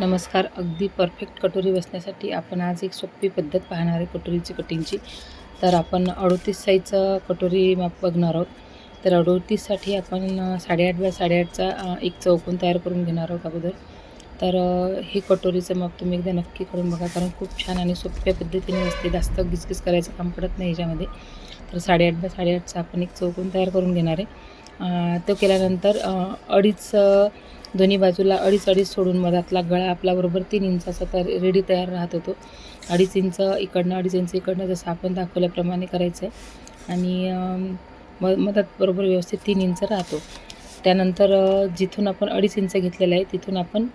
नमस्कार. अगदी परफेक्ट कटोरी बसण्यासाठी आपण आज एक सोपी पद्धत पाहणार आहे कटोरीची कटिंगची. तर आपण अडोतीस साईजचं कटोरी माप बघणार आहोत. तर अडोतीससाठी आपण साडेआठ बाय साडेआठचा एक चौकोन तयार करून घेणार आहोत अगोदर. तर हे कटोरीचं माप तुम्ही एकदा नक्की करून बघा कारण खूप छान आणि सोप्या पद्धतीने असते जास्त गिचगिच करायचं काम पडत नाही याच्यामध्ये. तर साडेआठ बाय साडेआठचा आपण एक चौकोन तयार करून घेणार आहे. तो केल्यानंतर अडीच दोन्ही बाजूला अडीच अडीच सोडून मधातला गळा आपला बरोबर तीन इंचाचा तर रेडी तयार राहत होतो. अडीच इंच इकडनं अडीच इंच इकडनं जसं आपण दाखवल्याप्रमाणे करायचं आहे आणि म मधात बरोबर व्यवस्थित तीन इंच राहतो. त्यानंतर जिथून आपण अडीच इंच घेतलेलं आहे तिथून आपण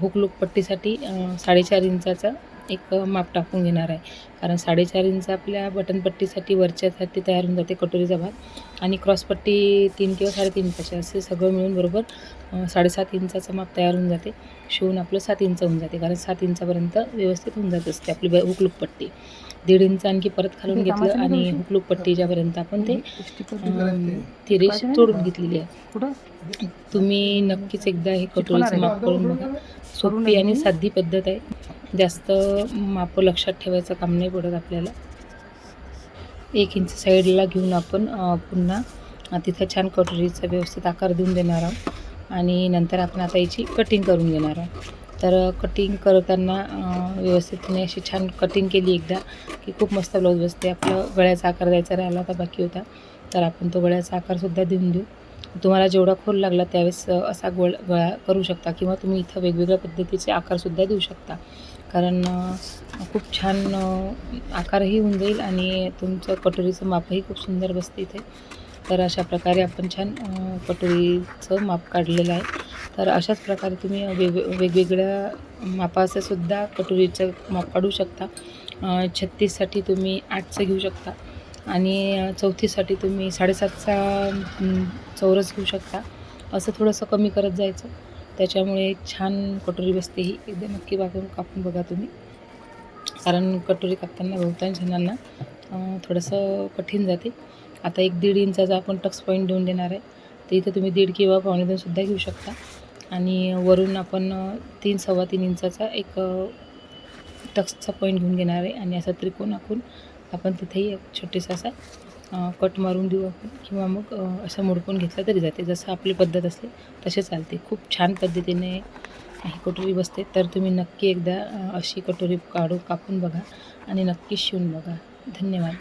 हुकलूक पट्टीसाठी साडेचार इंचाचा एक माप टाकून घेणार आहे. कारण साडेचार इंच आपल्या बटनपट्टीसाठी वरच्यासाठी तयार होऊन जाते कटोरीचा भाग आणि क्रॉसपट्टी तीन किंवा साडेतीन इंचाची असे सगळं मिळून बरोबर साडेसात इंचाचं माप तयार होऊन जाते. शिवून आपलं सात इंच होऊन जाते. कारण सात इंचापर्यंत व्यवस्थित होऊन जात असते आपली ब हुकलूक पट्टी. दीड इंच आणखी परत खालून घेतलं आणि हुकलूक पट्टीच्यापर्यंत आपण ते ती रेष तोडून घेतलेली आहे. तुम्ही नक्कीच एकदा हे कटोरीचं माप करून बघा. सोपी आणि साधी पद्धत आहे. जास्त माप लक्षात ठेवायचं काम नाही पडत आपल्याला. एक इंच साईडला घेऊन आपण पुन्हा तिथं छान कटोरीचा व्यवस्थित आकार देऊन देणार आहोत. आणि नंतर आपण आता याची कटिंग करून घेणार आहोत. तर कटिंग करताना व्यवस्थितने व्यवस्थितपणे अशी छान कटिंग केली एकदा की खूप मस्त ब्लाऊज बसते. आपलं गळ्याचा आकार द्यायचा राहिला होता बाकी होता. तर आपण तो गळ्याचा आकारसुद्धा देऊन देऊ. तुम्हाला जेवढा खोल लागला त्यावेळेस असा गोळ गळा करू शकता किंवा तुम्ही इथं वेगवेगळ्या पद्धतीचे आकारसुद्धा देऊ शकता. कारण खूप छान आकारही होऊन जाईल आणि तुमचं कटोरीचं मापही खूप सुंदर बसते इथे. तर अशा प्रकारे आपण छान कटोरीचं माप काढलेलं आहे. तर अशाच प्रकारे तुम्ही वेग वेगवेगळ्या मापाचं सुद्धा कटोरीचं माप काढू शकता. छत्तीससाठी तुम्ही आठचं घेऊ शकता. आणि चौथीसाठी तुम्ही साडेसातचा चौरस घेऊ शकता. असं थोडंसं कमी करत जायचं. त्याच्यामुळे छान कटोरी बसते ही. एकदा नक्की बागून कापून बघा तुम्ही. कारण कटोरी कापताना बहुतांश जणांना थोडंसं कठीण जाते. आता एक दीड इंचाचा आपण टक्स पॉईंट देऊन देणार आहे. तर इथं तुम्ही दीड किंवा पावणे दोनसुद्धा घेऊ शकता. आणि वरून आपण तीन सव्वा तीन इंचाचा एक टक्सचा पॉईंट घेऊन घेणार आहे. आणि असा त्रिकोण आखून आपण तिथेही एक छोटेसा असा कट मारून देऊ आपण किंवा मग असं मोडकून घेतला तरी जाते. जसं आपली पद्धत असते तसे चालते. खूप छान पद्धतीने ही कटोरी बसते. तर तुम्ही नक्की एकदा अशी कटोरी काढू कापून बघा आणि नक्की शिवून बघा. धन्यवाद.